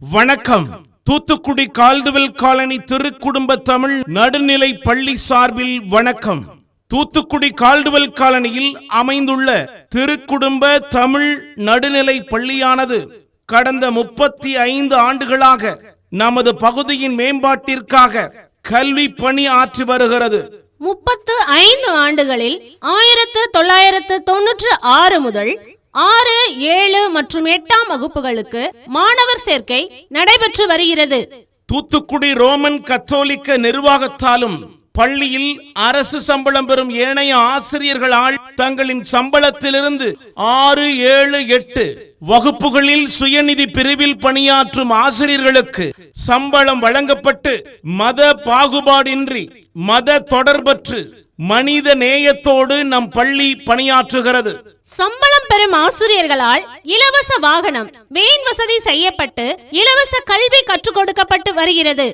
வணக்கம். Thoothukudi Caldwell colony திருக்குடும்ப தமிழ் நடுநிலை பள்ளி சார்பில் வணக்கம். தூத்துக்குடி கால்டுவெல் காலனியில் அமைந்துள்ள திருக்குடும்ப தமிழ் நடுநிலை பள்ளியானது கடந்த முப்பத்தி ஐந்து ஆண்டுகளாக நமது பகுதியின் மேம்பாட்டிற்காக கல்வி பணி ஆற்றி வருகிறது. முப்பத்து ஐந்து ஆண்டுகளில் ஆயிரத்து தொள்ளாயிரத்து தொன்னூற்று ஆறு முதல் ஆறு ஏழு மற்றும் எட்டாம் வகுப்புகளுக்கு மாணவர் சேர்க்கை நடைபெற்று வருகிறது. தூத்துக்குடி ரோமன் கத்தோலிக்க நிர்வாகத்தாலும் பள்ளியில் அரசு சம்பளம் பெறும் ஏனைய ஆசிரியர்களால் தங்களின் சம்பளத்திலிருந்து ஆறு ஏழு எட்டு வகுப்புகளில் சுயநிதி பிரிவில் பணியாற்றும் ஆசிரியர்களுக்கு சம்பளம் வழங்கப்பட்டு மத பாகுபாடின்றி மத தொடர்பற்று மனித நேயத்தோடு நம் பள்ளி பணியாற்றுகிறது. சம்பளம் பெறும் ஆசிரியர்களால் இலவச வாகனம் வேன் வசதி செய்யப்பட்டு இலவச கல்வி கற்றுக் கொடுக்கப்பட்டு வருகிறது.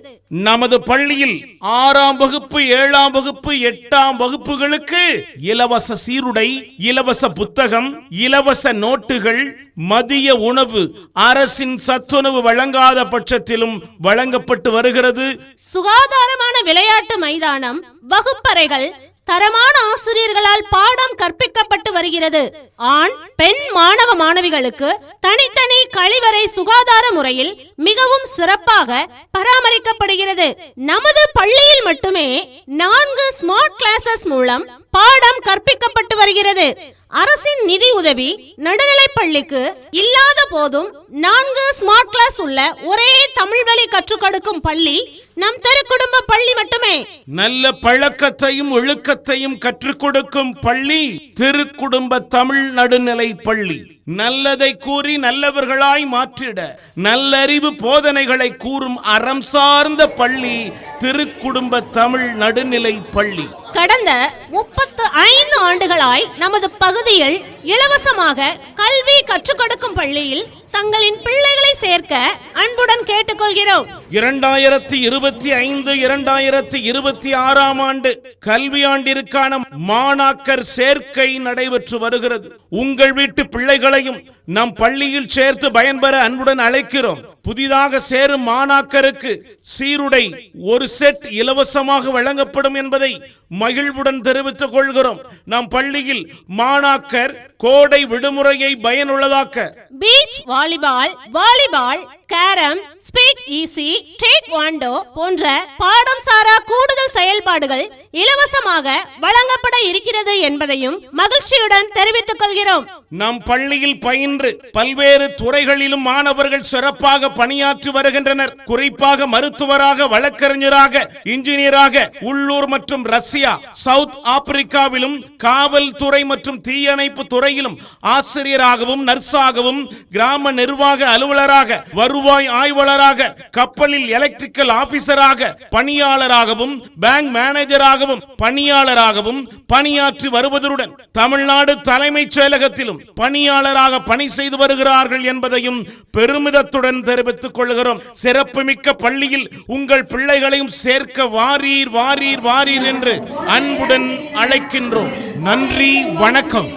நமது பள்ளியில் ஆறாம் வகுப்பு ஏழாம் வகுப்பு எட்டாம் வகுப்புகளுக்கு இலவச சீருடை இலவச புத்தகம் இலவச நோட்டுகள் மதிய உணவு அரசின் சத்துணவு வழங்காத பட்சத்திலும் வழங்கப்பட்டு வருகிறது. சுகாதாரமான விளையாட்டு மைதானம் வகுப்பறைகள் தரமான ஆசிரியர்களால் பாடம் கற்பிக்கப்பட்டு வருகிறது. ஆண் பெண் மாணவ மாணவிகளுக்கு தனித்தனி கழிவறை சுகாதார முறையில் மிகவும் சிறப்பாக பராமரிக்கப்படுகிறது. நமது பள்ளியில் மட்டுமே நான்கு ஸ்மார்ட் கிளாஸஸ் மூலம் பாடம் கற்பிக்கப்பட்டு வருகிறது. அரசின் நிதி உதவி நடுநிலை பள்ளிக்கு இல்லாத போதும் நான்கு ஸ்மார்ட் கிளாஸ் உள்ள ஒரே தமிழ் வழி கற்றுக் கொடுக்கும் பள்ளி நம் திருக்குடும்ப பள்ளி மட்டுமே. நல்ல பழக்கத்தையும் ஒழுக்கத்தையும் கற்றுக் கொடுக்கும் பள்ளி திருக்குடும்ப தமிழ் நடுநிலை பள்ளி. நல்லதை கூறி நல்லவர்களாய் மாற்றிட நல்லறிவு போதனைகளை கூறும் அறம் சார்ந்த பள்ளி திருக்குடும்ப தமிழ் நடுநிலை பள்ளி. கடந்த முப்பத்து ஐந்து ஆண்டுகளாய் நமது பகுதியில் இலவசமாக கல்வி கற்றுக் கொடுக்கும் பள்ளியில் தங்களின் பிள்ளைகளை சேர்க்க அன்புடன் கேட்டுக்கொள்கிறோம். இரண்டாயிரத்தி இருபத்தி ஐந்து இரண்டாயிரத்தி இருபத்தி ஆறாம் ஆண்டு கல்வியாண்டிற்கான மாணாக்கர் சேர்க்கை நடைபெற்று வருகிறது. உங்கள் வீட்டு பிள்ளைகளையும் நம் பள்ளியில் சேர்த்து பயன்பெற அன்புடன் அழைக்கிறோம். புதிதாக சேரும் மாணாக்கருக்கு சீருடை ஒரு செட் இலவசமாக வழங்கப்படும் என்பதை மகிழ்வுடன் தெரிவித்துக் கொள்கிறோம். நம் பள்ளியில் மாணாக்கர் கோடை விடுமுறையை பயனுள்ளதாக்க. Beach volleyball volleyball carrom speak easy taekwondo போன்ற பாடம் சாரா கூடுதல் செயல்பாடுகள் இலவசமாக வழங்கப்பட இருக்கிறது என்பதையும் மகிழ்ச்சியுடன் தெரிவித்துக் கொள்கிறோம். நம் பள்ளியில் பயின்று பல்வேறு துறைகளிலும் மாணவர்கள் சிறப்பாக பணியாற்றி வருகின்றனர். குறிப்பாக மருத்துவராக வழக்கறிஞராக இன்ஜினியராக உள்ளூர் மற்றும் ரஷ்யா சவுத் ஆப்பிரிக்காவிலும் காவல்துறை மற்றும் தீயணைப்பு துறையிலும் ஆசிரியராகவும் நர்ஸாகவும் கிராம நிர்வாக அலுவலராக வருவாய் ஆய்வாளராக கப்பலில் எலக்ட்ரிக்கல் ஆபீசராக பணியாளராகவும் பேங்க் மேனேஜராக மேனேஜராகவும் பணியாளராகவும் பணியாற்றி வருவதுடன் தமிழ்நாடு தலைமைச் செயலகத்திலும் பணியாளராக பணி செய்து வருகிறார்கள் என்பதையும் பெருமிதத்துடன் தெரிவித்துக் கொள்கிறோம். சிறப்புமிக்க பள்ளியில் உங்கள் பிள்ளைகளையும் சேர்க்க வாரீர் வாரீர் வாரீர் என்று அன்புடன் அழைக்கின்றோம். நன்றி வணக்கம்.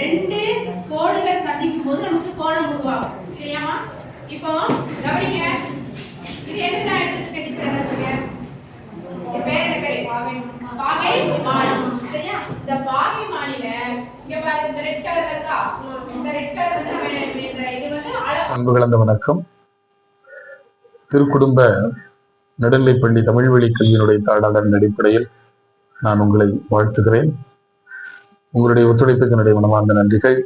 ரெண்டு கோடுகள் சந்திக்கும் போது நமக்கு கோணம் உருவாகும். சரியாமா இப்போ கவனிங்க. இது என்ன நான் எடுத்துட்டு டீச்சர் என்ன சொல்லுங்க இது பேர் என்ன பேரு பாகை மானம் சரியா? இந்த பாகை மானில இங்க பாரு இந்த ரெட் கலர் இருக்கா? இந்த ரெட் கலர் வந்து நம்ம இது வந்து அன்பு கலந்த வணக்கம். திருக்குடும்ப நடுநிலைப்பள்ளி தமிழ் வழி கல்வியினுடைய தாளாளரின் அடிப்படையில் நான் உங்களை வாழ்த்துகிறேன். உங்களுடைய ஒத்துழைப்புக்கு என்னுடைய மனமார்ந்த நன்றிகள்.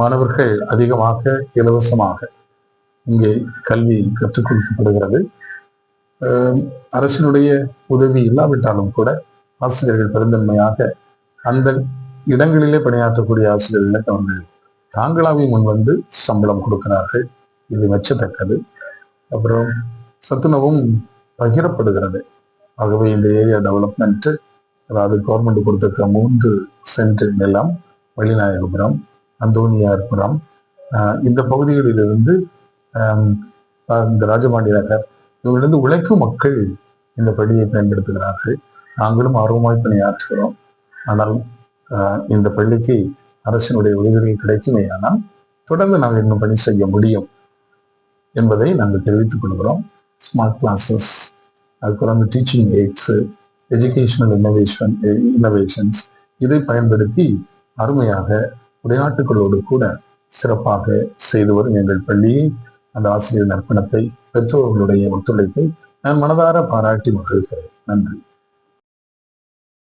மாணவர்கள் அதிகமாக இலவசமாக இங்கே கல்வி கற்றுக் கொடுக்கப்படுகிறது. அரசினுடைய உதவி இல்லாவிட்டாலும் கூட ஆசிரியர்கள் பெருந்தன்மையாக அந்த இடங்களிலே பணியாற்றக்கூடிய ஆசிரியர்களுக்கு அவர்கள் தாங்களாவே முன்வந்து சம்பளம் கொடுக்கிறார்கள். இது மெச்சத்தக்கது அப்புறம் சத்துணவும் பகிரப்படுகிறது. ஆகவே இந்த ஏரியா டெவலப்மெண்ட் அதாவது கவர்மெண்ட் கொடுத்துருக்க மூன்று சென்ட் நிலம் வள்ளிநாயகபுரம் அந்தோனியார்புரம் இந்த பகுதிகளிலிருந்து இந்த ராஜபாண்டி நகர் இவங்களிருந்து உழைக்கும் மக்கள் இந்த படியை பயன்படுத்துகிறார்கள். நாங்களும் ஆர்வமாய் பணியாற்றுகிறோம். ஆனால் ஆஹ் இந்த பள்ளிக்கு அரசினுடைய உதவிகள் கிடைக்குமே ஆனால் தொடர்ந்து நாங்கள் இன்னும் பணி செய்ய முடியும் என்பதை நாங்கள் தெரிவித்துக் கொள்கிறோம். ஸ்மார்ட் கிளாஸஸ் அதுக்கப்புறம் அந்த teaching aids educational innovation innovations இதை பயன்படுத்தி அருமையாக விளையாட்டுகளோடு கூட சிறப்பாக செய்து வரும் எங்கள் பள்ளியை அந்த ஆசிரியர் நற்பணத்தை பெற்றோர்களுடைய ஒத்துழைப்பை நான் மனதார பாராட்டி மகிழ்கிறேன். நன்றி.